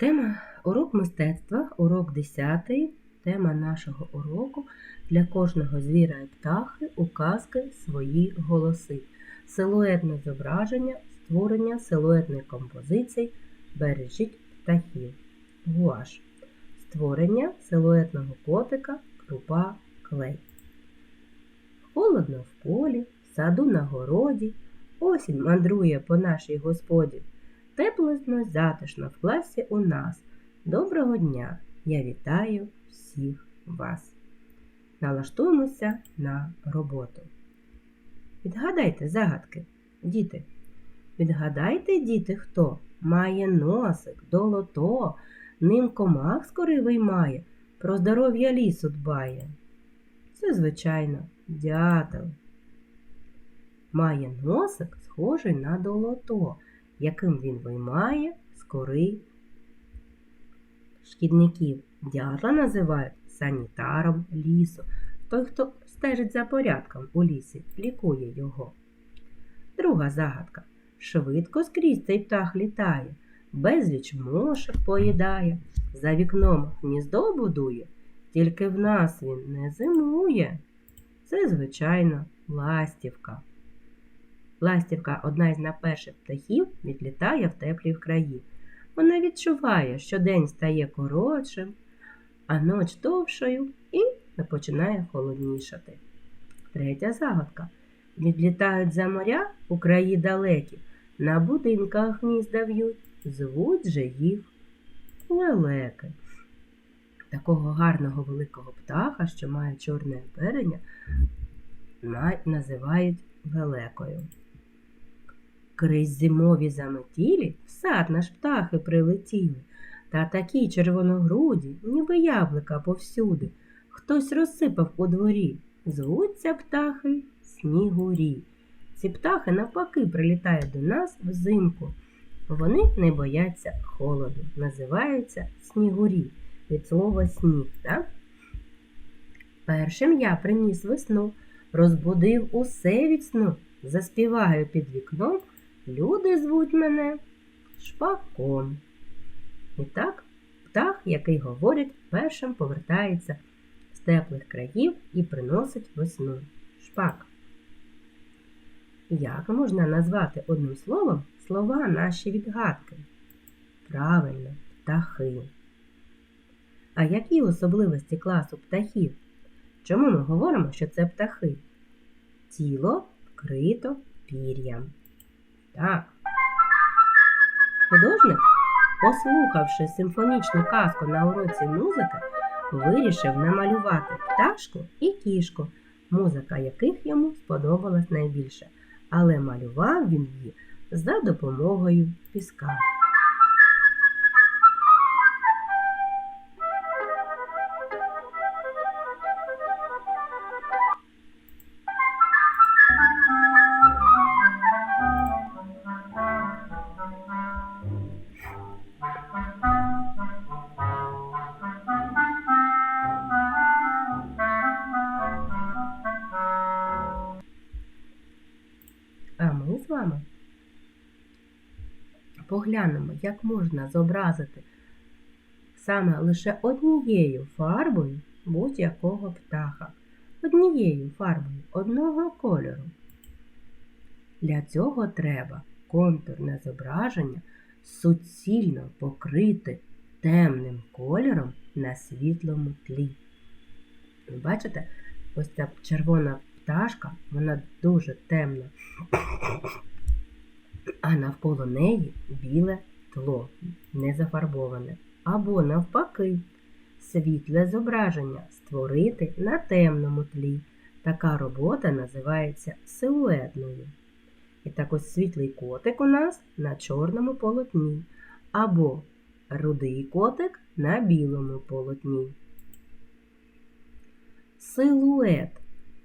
Тема урок мистецтва, урок 10. Тема нашого уроку для кожного звіра і птахи указки свої голоси. Силуетне зображення, створення силуетних композицій, бережіть птахів. Гуаш. Створення силуетного котика, крупа, клей. Холодно в полі, в саду на городі, осінь мандрує по нашій господі. Тепло затишно в класі у нас. Доброго дня! Я вітаю всіх вас. Налаштуємося на роботу. Відгадайте загадки, діти. Відгадайте, діти, хто має носик, долото, ним комах скорий виймає, про здоров'я лісу дбає. Це, звичайно, дятел. Має носик, схожий на долото, яким він виймає з кори шкідників. Дятла називають санітаром лісу. Той, хто стежить за порядком у лісі, лікує його. Друга загадка. Швидко скрізь цей птах літає, безліч мошок поїдає, за вікном гніздо будує, тільки в нас він не зимує. Це, звичайно, ластівка. Ластівка одна із найперших птахів, відлітає в теплі краї. Вона відчуває, що день стає коротшим, а ноч довшою і починає холоднішати. Третя загадка. Відлітають за моря у краї далекі, на будинках гнізда в'ють, звуть же їх лелеки. Такого гарного великого птаха, що має чорне оперення, називають лелекою. Крізь зимові заметілі в сад наш птахи прилетіли, та такі червоногруді, ніби яблука повсюди. Хтось розсипав у дворі. Звуться птахи снігурі. Ці птахи навпаки прилітають до нас взимку. Вони не бояться холоду, називаються снігурі від слова сніг. так? Першим я приніс весну, розбудив усе від сну, заспіваю під вікном. Люди звуть мене шпаком. І так, птах, який говорить, першим повертається з теплих країв і приносить весну. Шпак. Як можна назвати одним словом слова наші відгадки? Правильно, птахи. А які особливості класу птахів? Чому ми говоримо, що це птахи? Тіло вкрито пір'ям. Так. Художник, послухавши симфонічну казку на уроці музики, вирішив намалювати пташку і кішку, музика яких йому сподобалась найбільше, але малював він її за допомогою піска. Вами поглянемо, як можна зобразити саме лише однією фарбою будь-якого птаха. Однією фарбою одного кольору. Для цього треба контурне зображення суцільно покрити темним кольором на світлому тлі. Бачите, ось ця червона пташка, вона дуже темна, а навколо неї біле тло, не зафарбоване. Або, навпаки, світле зображення створити на темному тлі. Така робота називається силуетною. І так ось світлий котик у нас на чорному полотні, або рудий котик на білому полотні. Силует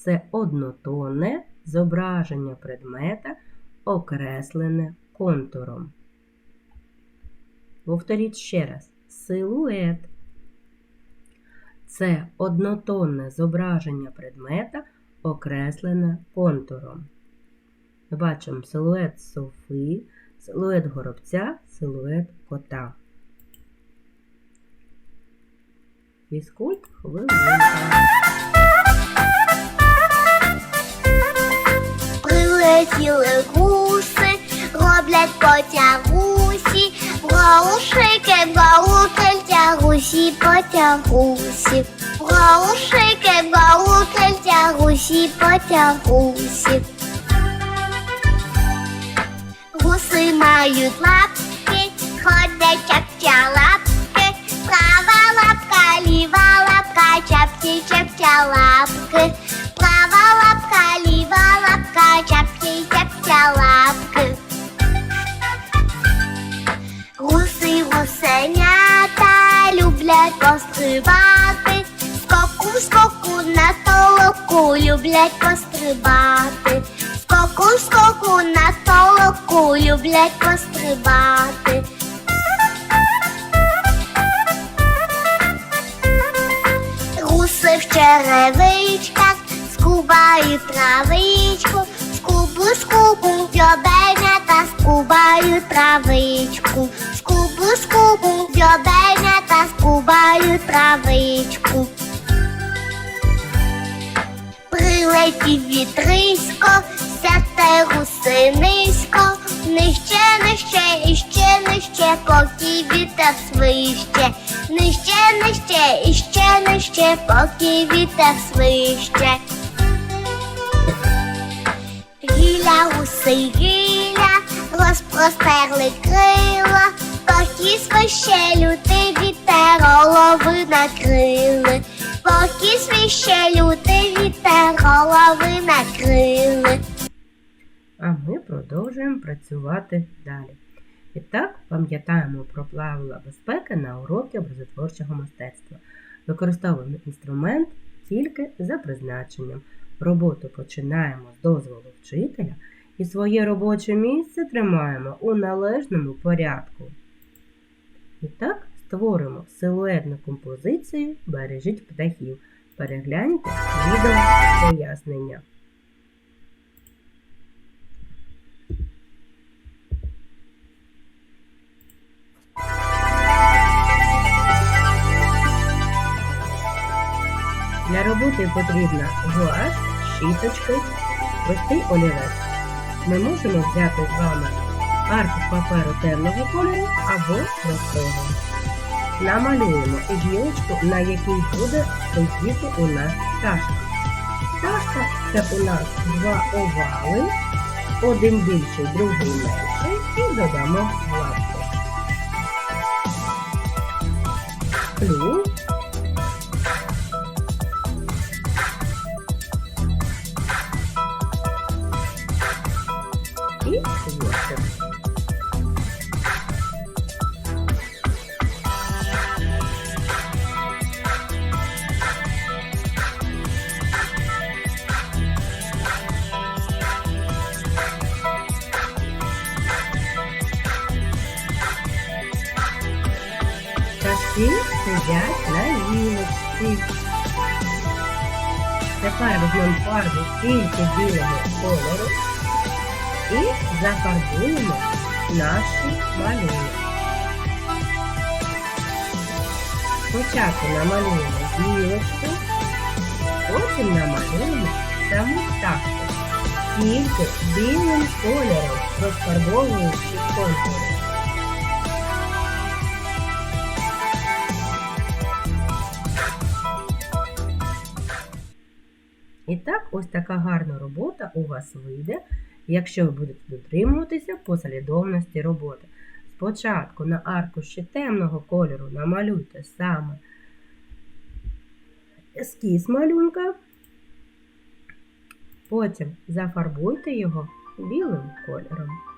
це однотонне зображення предмета, окреслене контуром. Повторіть ще раз: силует. Це однотонне зображення предмета, окреслене контуром. Бачимо силует софи, силует горобця, силует кота. Фізкульт хвилинка. Прилетіли гуси, роблять потягусі, Голушики, голутельтя, гусі потягусі, Голушики, голутельтя, гусі потягусі. Гуси мають лапки, ходять чапча лапки, права лапка, ліва лапка, чапці чапча лапки, люблять пострибати, скоку скоку на толоку люблять пострибати. Гуси в черевичках скубають травичку, скубу скубу дзьобенята скубають травичку, скубу скубу дзьобенята скубають травичку. Прилетів вітрисько, сяте гуси низько, нижче, нижче, іще, нижче, поки вітер свище, нижче, нижче, іще, нижче, поки вітер свище. Гіля, гуси, гіля, розпростерли крила, поки свище лютий вітер голови накрили, поки свище лютий вітер голови накрили. А ми продовжуємо працювати далі. І так, пам'ятаємо про правила безпеки на уроки образотворчого мистецтва. Використовуємо інструмент тільки за призначенням. Роботу починаємо з дозволу вчителя і своє робоче місце тримаємо у належному порядку. І так, створимо силуетну композицію Бережіть птахів. Перегляньте відео пояснення. Для роботи потрібна гуаш, щіточки, простий олівець. Ми можемо взяти з вами аркуш паперу темного кольору або простого. Намалюємо гілочку, на якій буде сидіти у нас пташка. Пташка це у нас два овали, один більший, другий менший, і додамо лапку. Плюс гілочці. Тепер візьмемо фарбу тільки білого кольору і зафарбуємо наші малюнок. Спочатку намалюємо гілочку, потім намалюємо саму пташку. Тільки білим кольором розфарбовуючи контури. І так, ось така гарна робота у вас вийде, якщо ви будете дотримуватися послідовності роботи. Спочатку на аркуші темного кольору намалюйте саме ескіз малюнка, потім зафарбуйте його білим кольором.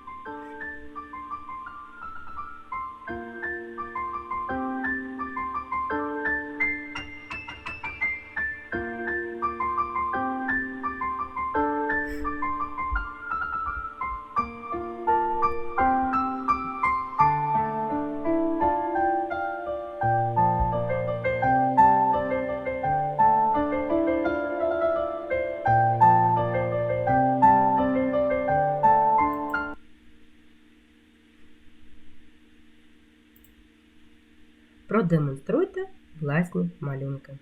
Продемонструйте власні малюнки.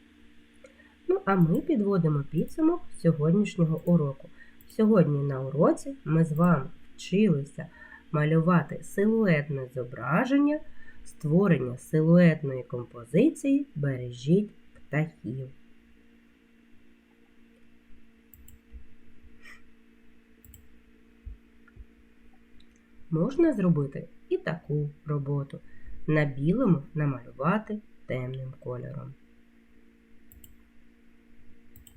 Ну, а ми підводимо підсумок сьогоднішнього уроку. Сьогодні на уроці ми з вами вчилися малювати силуетне зображення, створення силуетної композиції Бережіть птахів. Можна зробити і таку роботу. На білому намалювати темним кольором.